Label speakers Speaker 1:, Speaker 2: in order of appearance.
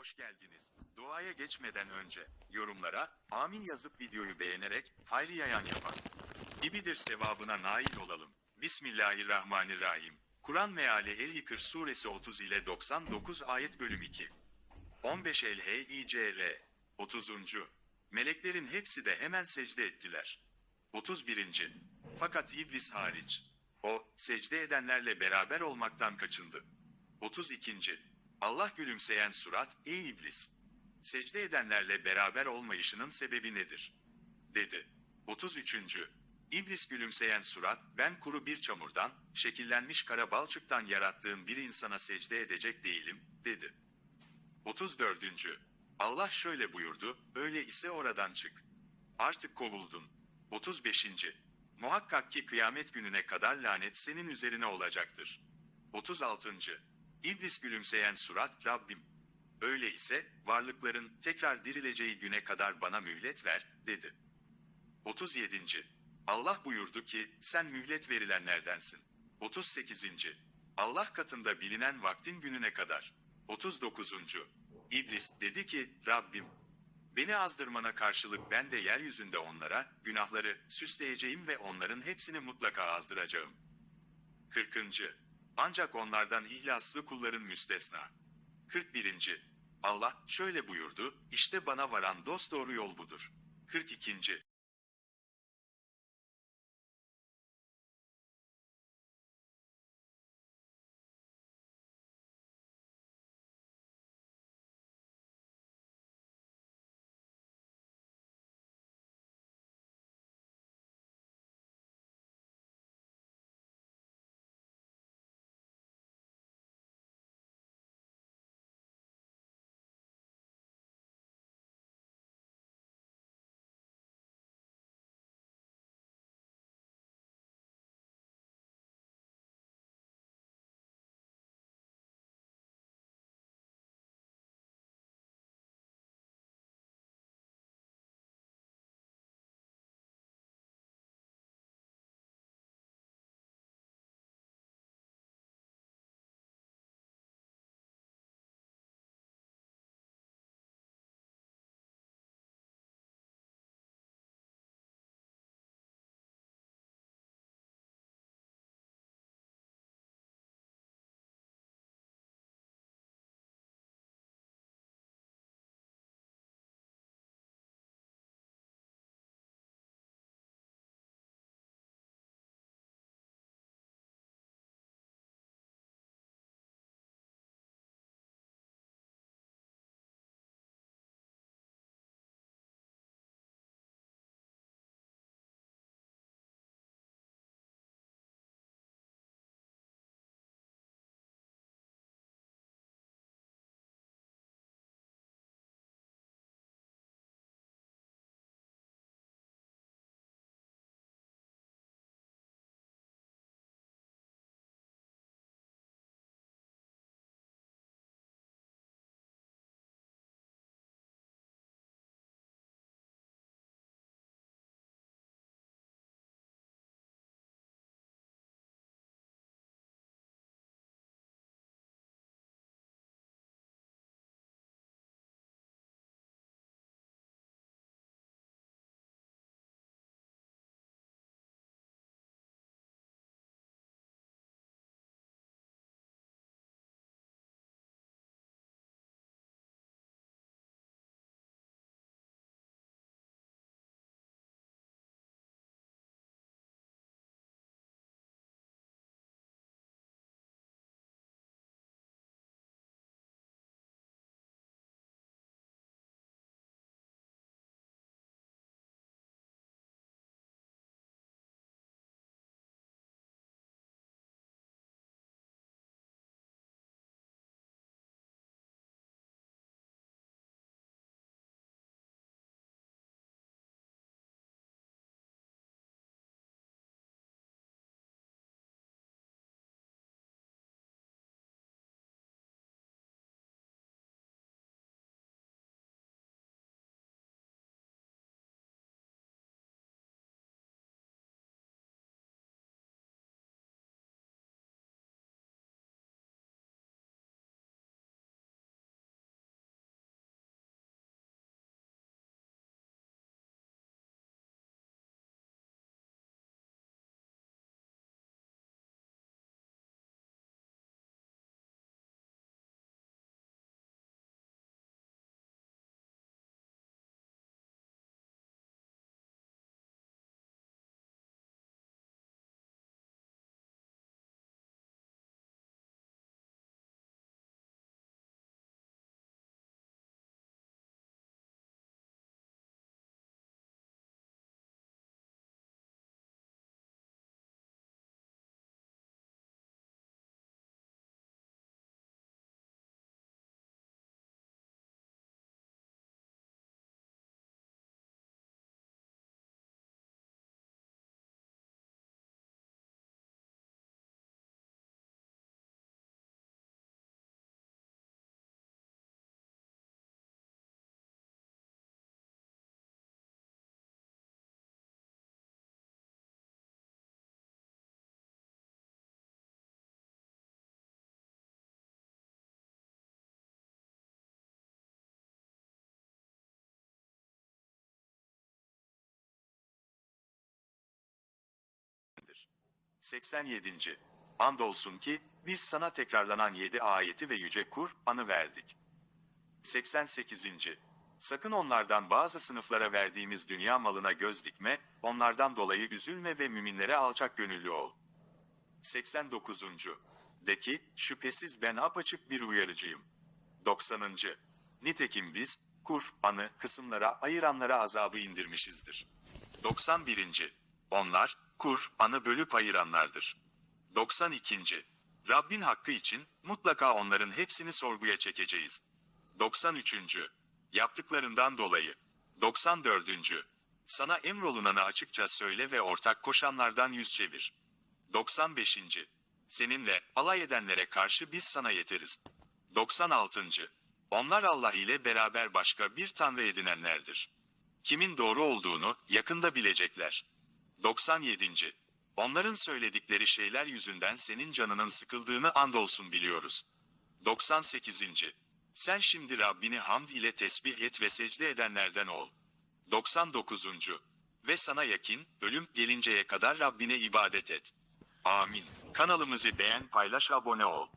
Speaker 1: hoş geldiniz. Duaya geçmeden önce yorumlara amin yazıp videoyu beğenerek hayri yayan yapan gibidir sevabına nail olalım. Bismillahirrahmanirrahim. Kur'an meali El-Hikr suresi 30 ile 99 ayet bölüm 2. 15 El H-I-C-R 30. Meleklerin hepsi de hemen secde ettiler. 31. Fakat iblis hariç. O, secde edenlerle beraber olmaktan kaçındı. 32. Allah gülümseyen surat, ey iblis! Secde edenlerle beraber olmayışının sebebi nedir? Dedi. 33. İblis gülümseyen surat, ben kuru bir çamurdan, şekillenmiş kara balçıktan yarattığım bir insana secde edecek değilim, dedi. 34. Allah şöyle buyurdu, öyle ise oradan çık. Artık kovuldun. 35. Muhakkak ki kıyamet gününe kadar lanet senin üzerine olacaktır. 36. İblis gülümseyen surat, Rabbim. Öyle ise, varlıkların tekrar dirileceği güne kadar bana mühlet ver, dedi. 37. Allah buyurdu ki, sen mühlet verilenlerdensin. 38. Allah katında bilinen vaktin gününe kadar. 39. İblis dedi ki, Rabbim, beni azdırmana karşılık ben de yeryüzünde onlara, günahları süsleyeceğim ve onların hepsini mutlaka azdıracağım. 40. Ancak onlardan ihlaslı kulların müstesna. 41. Allah şöyle buyurdu, işte bana varan dosdoğru yol budur. 42. 87. Andolsun ki, biz sana tekrarlanan yedi ayeti ve yüce Kur'an'ı verdik. 88. Sakın onlardan bazı sınıflara verdiğimiz dünya malına göz dikme, onlardan dolayı üzülme ve müminlere alçak gönüllü ol. 89. De ki, şüphesiz ben apaçık bir uyarıcıyım. 90. Nitekim biz, Kur'an'ı kısımlara ayıranlara azabı indirmişizdir. 91. Onlar, Kur'an'ı bölüp ayıranlardır. 92. Rabbin hakkı için, mutlaka onların hepsini sorguya çekeceğiz. 93. Yaptıklarından dolayı. 94. Sana emrolunanı açıkça söyle ve ortak koşanlardan yüz çevir. 95. Seninle alay edenlere karşı biz sana yeteriz. 96. Onlar Allah ile beraber başka bir tanrı edinenlerdir. Kimin doğru olduğunu yakında bilecekler. 97. Onların söyledikleri şeyler yüzünden senin canının sıkıldığını andolsun biliyoruz. 98. Sen şimdi Rabbini hamd ile tesbih et ve secde edenlerden ol. 99. Ve sana yakin, ölüm gelinceye kadar Rabbine ibadet et. Amin. Kanalımızı beğen, paylaş, abone ol.